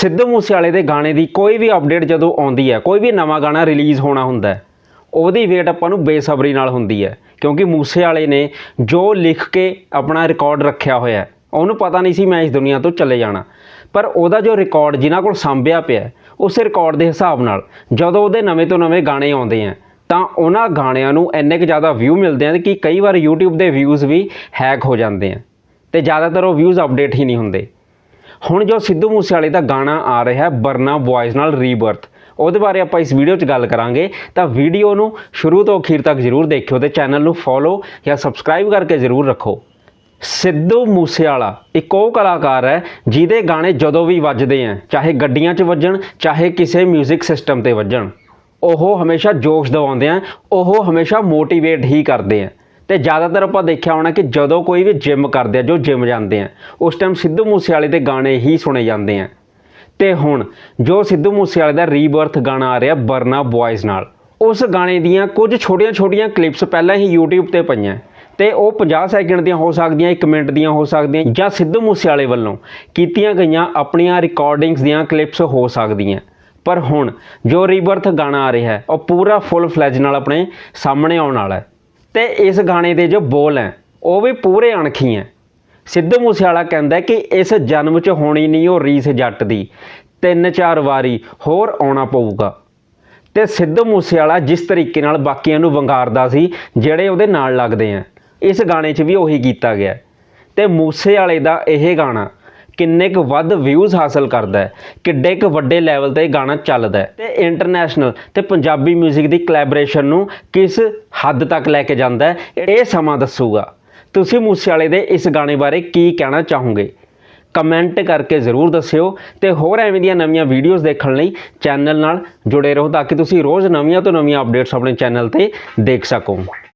ਸਿੱਧੂ ਮੂਸੇਵਾਲੇ ਦੇ ਗਾਣੇ ਦੀ ਕੋਈ ਵੀ ਅਪਡੇਟ ਜਦੋਂ ਆਉਂਦੀ ਹੈ, ਕੋਈ ਵੀ ਨਵਾਂ ਗਾਣਾ ਰਿਲੀਜ਼ ਹੋਣਾ ਹੁੰਦਾ ਹੈ, ਉਹਦੀ ਵੇਟ ਆਪਾਂ ਨੂੰ ਬੇਸਬਰੀ ਨਾਲ ਹੁੰਦੀ ਹੈ, ਕਿਉਂਕਿ ਮੂਸੇਵਾਲੇ ਨੇ ਜੋ ਲਿਖ ਕੇ ਆਪਣਾ ਰਿਕਾਰਡ ਰੱਖਿਆ ਹੋਇਆ ਉਹਨੂੰ ਪਤਾ ਨਹੀਂ ਸੀ ਮੈਂ ਇਸ ਦੁਨੀਆ ਤੋਂ ਚਲੇ ਜਾਣਾ, ਪਰ ਉਹਦਾ ਜੋ ਰਿਕਾਰਡ ਜਿਨ੍ਹਾਂ ਕੋਲ ਸਾਂਭਿਆ ਪਿਆ ਉਸ ਰਿਕਾਰਡ ਦੇ ਹਿਸਾਬ ਨਾਲ ਜਦੋਂ ਉਹਦੇ ਨਵੇਂ ਤੋਂ ਨਵੇਂ ਗਾਣੇ ਆਉਂਦੇ ਆ ਤਾਂ ਉਹਨਾਂ ਗਾਣਿਆਂ ਨੂੰ ਇੰਨੇ ਕੁ ਜ਼ਿਆਦਾ ਵਿਊ ਮਿਲਦੇ ਆ ਕਿ ਕਈ ਵਾਰ YouTube ਦੇ ਵਿਊਜ਼ ਵੀ ਹੈਕ ਹੋ ਜਾਂਦੇ ਆ ਤੇ ਜ਼ਿਆਦਾਤਰ ਉਹ ਵਿਊਜ਼ ਅਪਡੇਟ ਹੀ ਨਹੀਂ ਹੁੰਦੇ। ਹੁਣ ਜੋ ਸਿੱਧੂ ਮੂਸੇਵਾਲੇ ਦਾ ਗਾਣਾ ਆ ਰਿਹਾ ਹੈ ਬਰਨਾ ਬॉयਜ਼ ਨਾਲ ਰੀਬਰਥ ਉਹਦੇ ਬਾਰੇ ਆਪਾਂ ਇਸ ਵੀਡੀਓ 'ਚ ਗੱਲ ਕਰਾਂਗੇ। ਤਾਂ ਵੀਡੀਓ ਨੂੰ ਸ਼ੁਰੂ ਤੋਂ ਅਖੀਰ ਤੱਕ ਜ਼ਰੂਰ ਦੇਖਿਓ ਤੇ ਚੈਨਲ ਨੂੰ ਫੋਲੋ ਜਾਂ ਸਬਸਕ੍ਰਾਈਬ ਕਰਕੇ ਜ਼ਰੂਰ ਰੱਖੋ। ਸਿੱਧੂ ਮੂਸੇਵਾਲਾ ਇੱਕ ਉਹ ਕਲਾਕਾਰ ਹੈ, ਜਿਹਦੇ ਗਾਣੇ ਜਦੋਂ ਵੀ ਵੱਜਦੇ ਆ ਚਾਹੇ ਗੱਡੀਆਂ 'ਚ ਵੱਜਣ, ਚਾਹੇ ਕਿਸੇ 뮤직 ਸਿਸਟਮ ਤੇ ਵੱਜਣ, ਉਹ ਹਮੇਸ਼ਾ ਜੋਸ਼ ਦਿਵਾਉਂਦੇ ਆ ਉਹ ਹਮੇਸ਼ਾ ਮੋਟੀਵੇਟ ਹੀ ਕਰਦੇ ਆ ਤੇ ਜ਼ਿਆਦਾਤਰ ਆਪਾਂ ਦੇਖਿਆ ਹੋਣਾ ਕਿ ਜਦੋਂ ਕੋਈ ਵੀ ਜਿਮ ਕਰਦੇ ਆ, ਜੋ ਜਿਮ ਜਾਂਦੇ ਆ, ਉਸ ਟਾਈਮ ਸਿੱਧੂ ਮੂਸੇਵਾਲੇ ਦੇ ਗਾਣੇ ਹੀ ਸੁਣੇ ਜਾਂਦੇ ਆ। ਤੇ ਹੁਣ ਜੋ ਸਿੱਧੂ ਮੂਸੇਵਾਲੇ ਦਾ ਰੀਬਰਥ ਗਾਣਾ ਆ ਰਿਹਾ ਬਰਨਾ ਬॉयਜ਼ ਨਾਲ, ਉਸ ਗਾਣੇ ਦੀਆਂ ਕੁਝ ਛੋਟੀਆਂ-ਛੋਟੀਆਂ ਕਲਿੱਪਸ ਪਹਿਲਾਂ ਹੀ YouTube ਤੇ ਪਈਆਂ। ਤੇ ਉਹ 50 ਸੈਕਿੰਡ ਦੀਆਂ ਹੋ ਸਕਦੀਆਂ 1 ਮਿੰਟ ਦੀਆਂ ਹੋ ਸਕਦੀਆਂ, ਜਾਂ ਸਿੱਧੂ ਮੂਸੇਵਾਲੇ ਵੱਲੋਂ ਕੀਤੀਆਂ ਗਈਆਂ ਆਪਣੀਆਂ ਰਿਕਾਰਡਿੰਗਸ ਦੀਆਂ ਕਲਿੱਪਸ ਹੋ ਸਕਦੀਆਂ। ਪਰ ਹੁਣ ਜੋ ਰੀਬਰਥ ਗਾਣਾ ਆ ਰਿਹਾ ਹੈ ਉਹ ਪੂਰਾ ਫੁੱਲ ਫਲੈਜ ਨਾਲ ਆਪਣੇ ਸਾਹਮਣੇ ਆਉਣ ਵਾਲਾ ਹੈ। ਤੇ ਇਸ ਗਾਣੇ ਦੇ ਜੋ ਬੋਲ ਹੈ, ਉਹ ਵੀ ਪੂਰੇ ਅਣਖੀ ਹੈ। ਸਿੱਧੂ ਮੂਸੇਵਾਲਾ ਕਹਿੰਦਾ ਕਿ ਇਸ ਜਨਮ 'ਚ ਹੋਣੀ ਨਹੀਂ ਉਹ ਰੀਸ ਜੱਟ ਦੀ। ਤਿੰਨ ਚਾਰ ਵਾਰੀ ਹੋਰ ਆਉਣਾ ਪਊਗਾ। ਤੇ ਸਿੱਧੂ ਮੂਸੇਵਾਲਾ ਜਿਸ ਤਰੀਕੇ ਨਾਲ ਬਾਕੀਆਂ ਨੂੰ ਵੰਗਾਰਦਾ ਸੀ, ਜਿਹੜੇ ਉਹਦੇ ਨਾਲ ਲੱਗਦੇ ਆ ਇਸ ਗਾਣੇ 'ਚ ਵੀ ਉਹੀ ਕੀਤਾ ਗਿਆ। ਹੈ। ਤੇ ਮੂਸੇਵਾਲੇ ਦਾ ਇਹ ਗਾਣਾ ਕਿੰਨੇ ਕੁ ਵੱਧ ਵਿਊਜ਼ ਹਾਸਲ ਕਰਦਾ ਹੈ, ਕਿੱਡੇ ਕੁ ਵੱਡੇ ਲੈਵਲ ਤੇ ਇਹ ਗਾਣਾ ਚੱਲਦਾ ਹੈ। ਤੇ ਇੰਟਰਨੈਸ਼ਨਲ ਤੇ ਪੰਜਾਬੀ 뮤직 ਦੀ ਕੋਲੈਬੋਰੇਸ਼ਨ ਨੂੰ ਕਿਸ ਹੱਦ ਤੱਕ ਲੈ ਕੇ ਜਾਂਦਾ ਹੈ, ਇਹ ਸਮਾਂ ਦੱਸੂਗਾ। ਤੁਸੀਂ ਮੂਸੇਵਾਲੇ ਦੇ ਇਸ ਗਾਣੇ ਬਾਰੇ ਕੀ ਕਹਿਣਾ ਚਾਹੋਗੇ? ਕਮੈਂਟ ਕਰਕੇ ਜ਼ਰੂਰ ਦੱਸਿਓ ਤੇ ਹੋਰ ਐਵੇਂ ਦੀਆਂ ਨਵੀਆਂ ਵੀਡੀਓਜ਼ ਦੇਖਣ ਲਈ ਚੈਨਲ ਨਾਲ ਜੁੜੇ ਰਹੋ ਤਾਂ ਕਿ ਤੁਸੀਂ ਰੋਜ਼ ਨਵੀਆਂ ਤੋਂ ਨਵੀਆਂ ਅਪਡੇਟਸ ਆਪਣੇ ਚੈਨਲ ਤੇ ਦੇਖ ਸਕੋ।